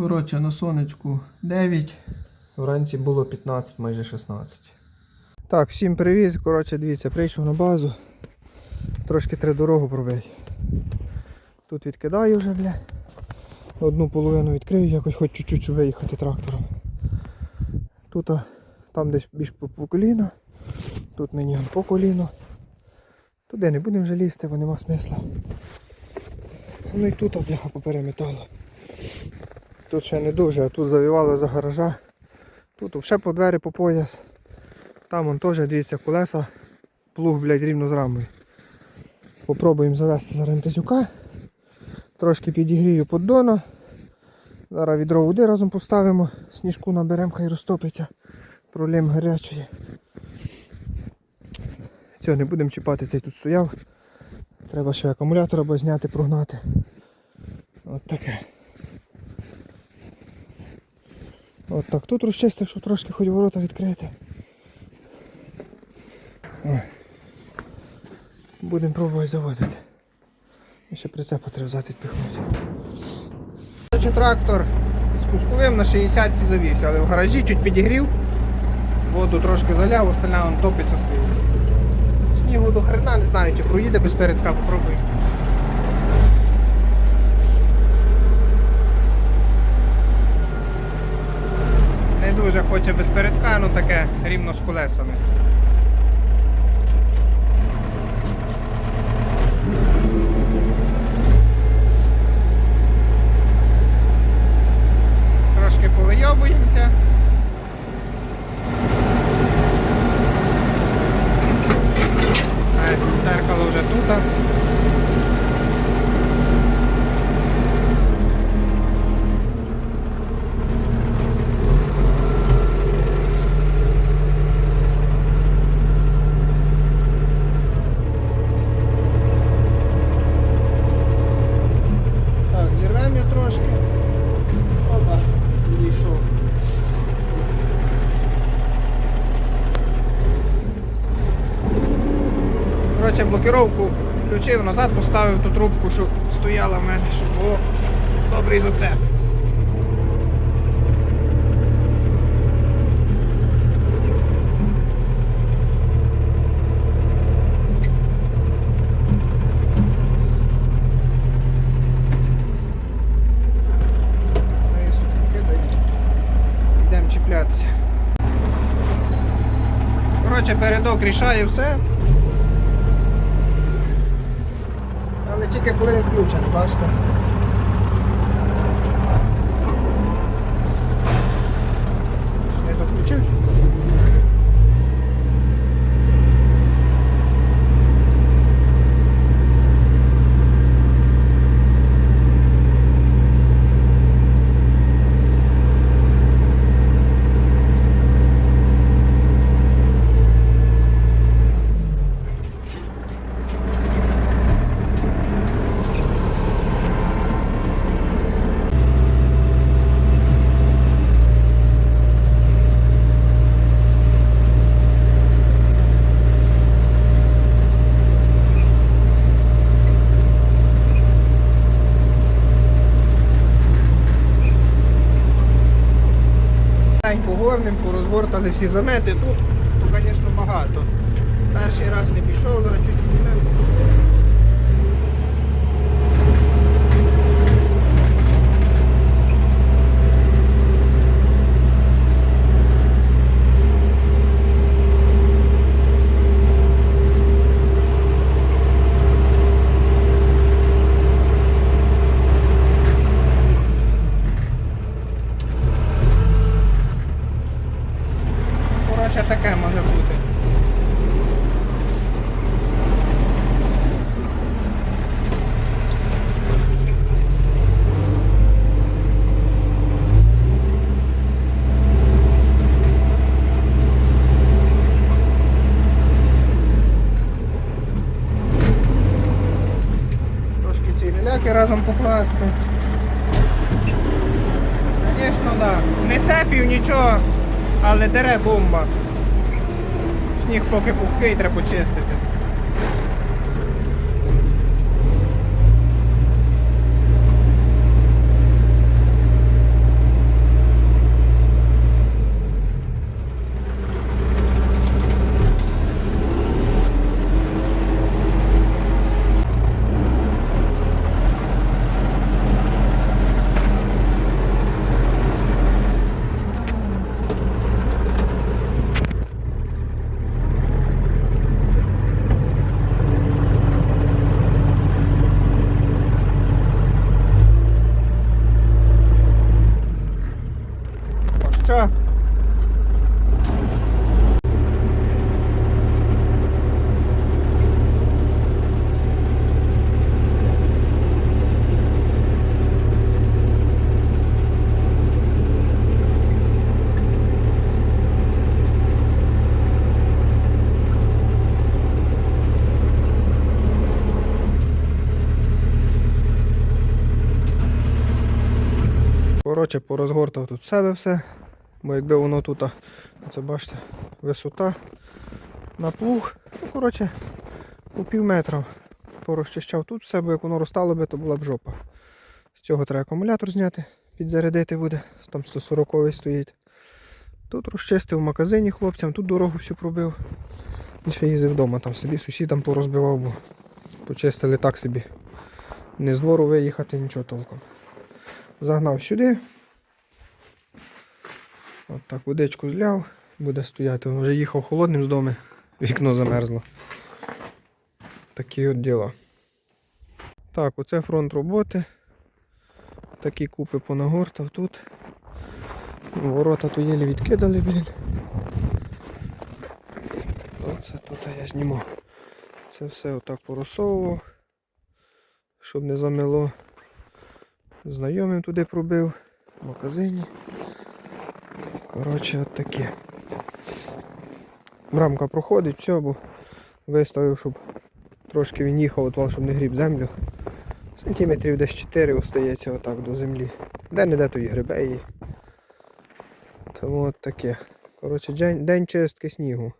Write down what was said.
Коротше, на сонечку 9. Вранці було 15, майже 16. Так, всім привіт. Коротше, дивіться, прийшов на базу. Трошки треба дорогу пробити. Тут відкидаю вже, бля. Одну половину відкрию, якось хоч чуть-чуть виїхати трактором. Тут а, там десь більш по, коліно. Тут мені по коліно. Туди не будемо вже лізти, бо нема смисла. Ну і тут бляха попереметало. Тут ще не дуже, а тут завівали за гаража. Тут ще по двері по пояс. Там вон теж, дивіться, колеса. Плуг, блядь, рівно з рамою. Попробуємо завести зараз МТЗюка. Трошки підігрію поддона. Зараз відро води разом поставимо, сніжку наберемо, хай розтопиться. Пролім гарячої. Цього не будемо чіпати, цей тут стояв. Треба ще акумулятор або зняти, прогнати. От таке. От так тут розчистив, щоб трошки хоч ворота відкрити. Будемо пробувати заводити. І ще прицепа треба взяти відпихнути. Трактор спусковим на 60 завівся, але в гаражі чуть підігрів. Воду трошки заляв, остальна топиться стоїть. Снігу до хрена, не знаю, чи проїде без передка, попробуй. Дуже хоче без передка, ну таке рівно з колесами. Трошки повийобуємося. Е, Дзеркало вже тут. Так, зірвемо його трошки. Опа, відійшов. Коротше, блокировку включив назад, поставив ту трубку, що стояла в мене, щоб було кидаю. Чіплятися. Коротше, передок рішає все. Але тільки коли він включений, бачите. Чи Не доключив? чи? День порозгортали всі замети. Тут, то, звісно, багато. Перший раз не пішов, зараз чуть піднімемо. Коротше, таке може бути. Ці разом покласти. Звісно, так. Да. Не цепів нічого, але дере бомба. Сніг поки пухкий, треба почистити. Коротше, порозгортав тут в себе все. Бо якби воно тут, це бачите, висота на плуг. Ну, коротше, по пів метра порозчищав тут все, бо як воно розтало би, то була б жопа. З цього треба акумулятор зняти, підзарядити буде, там 140 стоїть. Тут розчистив в магазині хлопцям, тут дорогу всю пробив. І ще їздив вдома, там собі сусідам порозбивав, бо почистили так собі. Не з двору виїхати, нічого толком. Загнав сюди. От так водичку зляв, буде стояти. Він вже їхав холодним з дому, вікно замерзло. Такі от діла. Так, оце фронт роботи. Такі купи понагортав тут. Ворота то єлі відкидали, блін. Оце тут я знімав. Це все отак поросовував, щоб не замело. Знайомим туди пробив в магазині. Коротше, от таке. Рамка проходить, все, бо виставив, щоб трошки він їхав, от, щоб не гріб землю. Сантиметрів десь 4 остається отак до землі. Де не де то і грибе її. Тому от таке. Коротше, день, день чистки снігу.